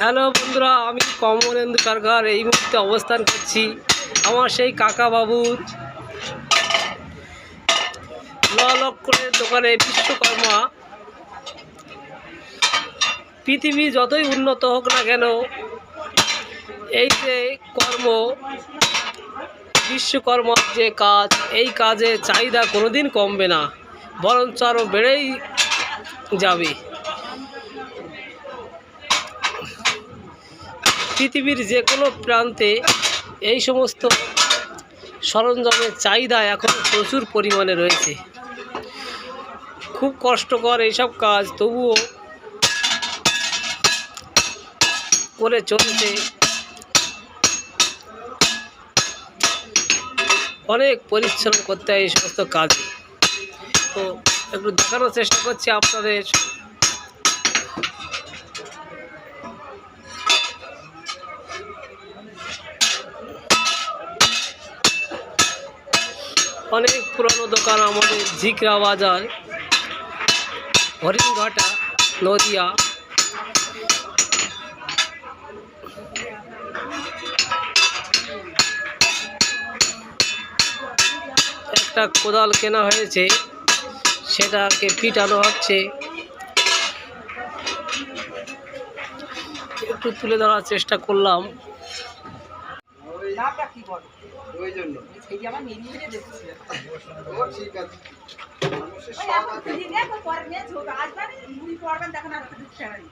Hello বন্ধুরা, আমি কমলেন্দু সরকার এই মুহূর্তে অবস্থান করছি আমার সেই কাকা বাবুর ন লক্ষণের দোকানে বিশ্বকর্মা। পৃথিবী যতই উন্নত হোক না কেন, এই যে কর্ম, বিশ্বকর্মার যে কাজ, এই কাজে চাহিদা কোনোদিন কমবে না, বরঞ্চ আরও বেড়েই যাবে। পৃথিবীর যে কোনো প্রান্তে এই সমস্ত সরঞ্জামের চাহিদা এখন প্রচুর পরিমাণে রয়েছে। খুব কষ্টকর এইসব কাজ, তবুও করে চলছে অনেক পরিশ্রম করতে হয় এই সমস্ত কাজে। তো একটু দেখানোর চেষ্টা করছি আপনাদের। অনেক পুরনো দোকান আমাদের ঝিকরা বাজার, হরিণঘাটা, নদিয়া। একটা কোদাল কেনা হয়েছে সেটাকে পিটানো হচ্ছে। একটু তুলে ধরার চেষ্টা করলাম। নামটা কি বলো? ওই জন্য। এই যে আমার মেনু মিলে দেখছি। ও ঠিক আছে। মানুষের ওই সব আছে। দিদি দেখো পরে নিয়ে ঝোঁক। আসবেন মুড়ি পড়বেন দেখেন আর একটা দুঃখ নাই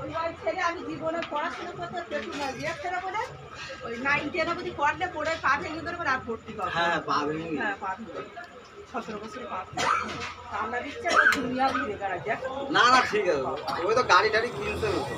ওই ওই ছেলে আমি জীবনে পড়াশোনা করতে পেটু না বিয়ে ছেলে বলে ওই নাইন টেন অবধি পড়লে পড়ে পা ভেঙে ধরে আর ভর্তি করবে হ্যাঁ হ্যাঁ পা ভেঙে সতেরো বছর পা ভেঙে। তা আমরা দিচ্ছে দুনিয়া ঘুরে না না ঠিক আছে। ওই তো গাড়ি টাড়ি কিনতে হতো।